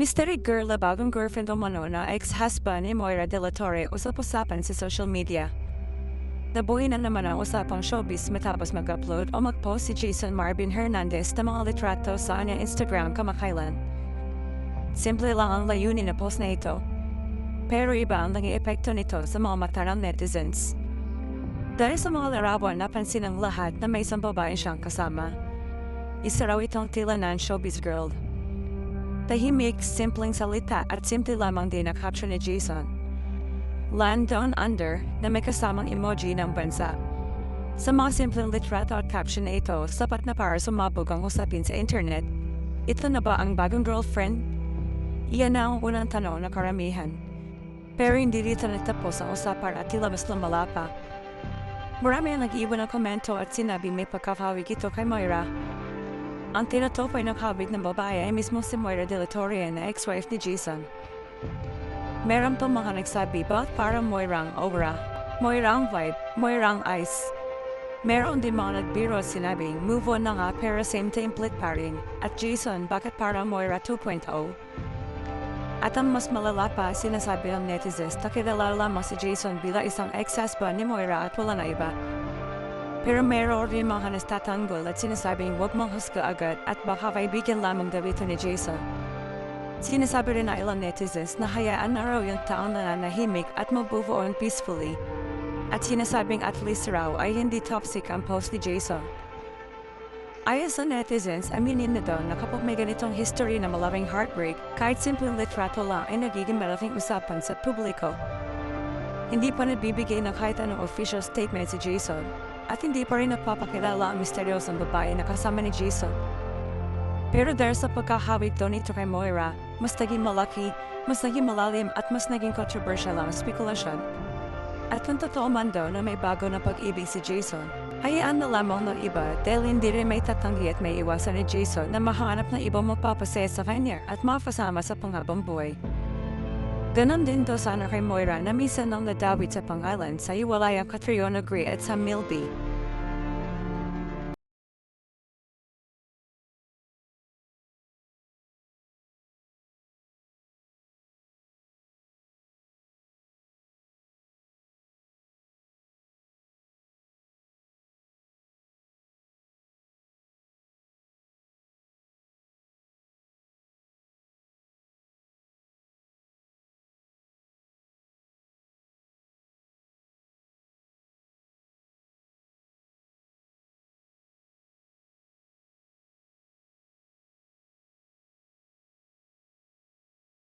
Mystery girl bagong girlfriend umano na ex-husband ni Moira De La Torre usap-usapan sa social media. Nabuhay na naman ang usapang showbiz matapos mag-upload o mag-post si Jason Marvin Hernandez ng mga litrato sa kanyang Instagram kamakailan. Simple lang ang layunin na post na ito. Pero iba ang naging epekto nito sa mga mata ng netizens. Dahil sa mga larawan napansin ng lahat na may isang babae siyang kasama. Isa raw itong tila ng showbiz girl. Tahimik, simpleng salita at simple lamang din na caption ni Jason. Land Down Under na may kasamang emoji ng bansa. Sa mga simpleng litrato at caption na ito, sapat na para sumabog ang usapin sa internet. Ito na ba ang bagong girlfriend? Iyan na ang unang tanong na karamihan. Pero hindi dito natapos ang usapan at tila mas lumala pa. Marami ang nag-iwan ng komento at sinabi may pagkakawig ito kay Moira ang tinatopay ng kabig ng babae ay mismo si Moira de la Torre na ex-wife ni Jason. Meron pa mga nagsabi bakit parang Moirang aura, Moirang vibe, Moirang ice. Meron din mga nagbiro sinabing move on na nga pero same template pa rin. At Jason bakit parang Moira 2.0? At ang mas malala pa sinasabi ng netizens na kilala lamang si Jason bilang isang ex-husband ni Moira at wala na iba. Pero meron rin mga nastatanggol at sinasabing huwag mong husga agad at baka kaibigan lamang daw ito ni Jason. Sinasabi rin na ilang netizens na hayaan na raw yung taong nananahimik at mag-move on peacefully. At sinasabing at least raw ay hindi toxic ang post ni Jason. Ayon sa netizens, aminin na daw na kapag may ganitong history na malabing heartbreak, kahit simpleng litrato lang ay nagiging malaking usapan sa publiko. Hindi pa nagbibigay ng kahit anong official statement si Jason at hindi pa rin nagpapakilala ang misteryosong babae na kasama ni Jason. Pero dahil sa pagkahawig daw nito kay Moira, mas naging malaki, mas naging malalim at mas naging controversial ang spekulasyon. At kung totoo man daw na may bago na pag-ibig si Jason, hayaan na lamang ng iba dahil hindi rin may tatanggi at may iwasan ni Jason na mahanap ng ibang magpapasaya sa kanya at mapasama sa panghabang buhay. Ganon din daw sana kay Moira na minsan nang nadawit sa pangalan sa iwalayang Catriona Gray at sa Milby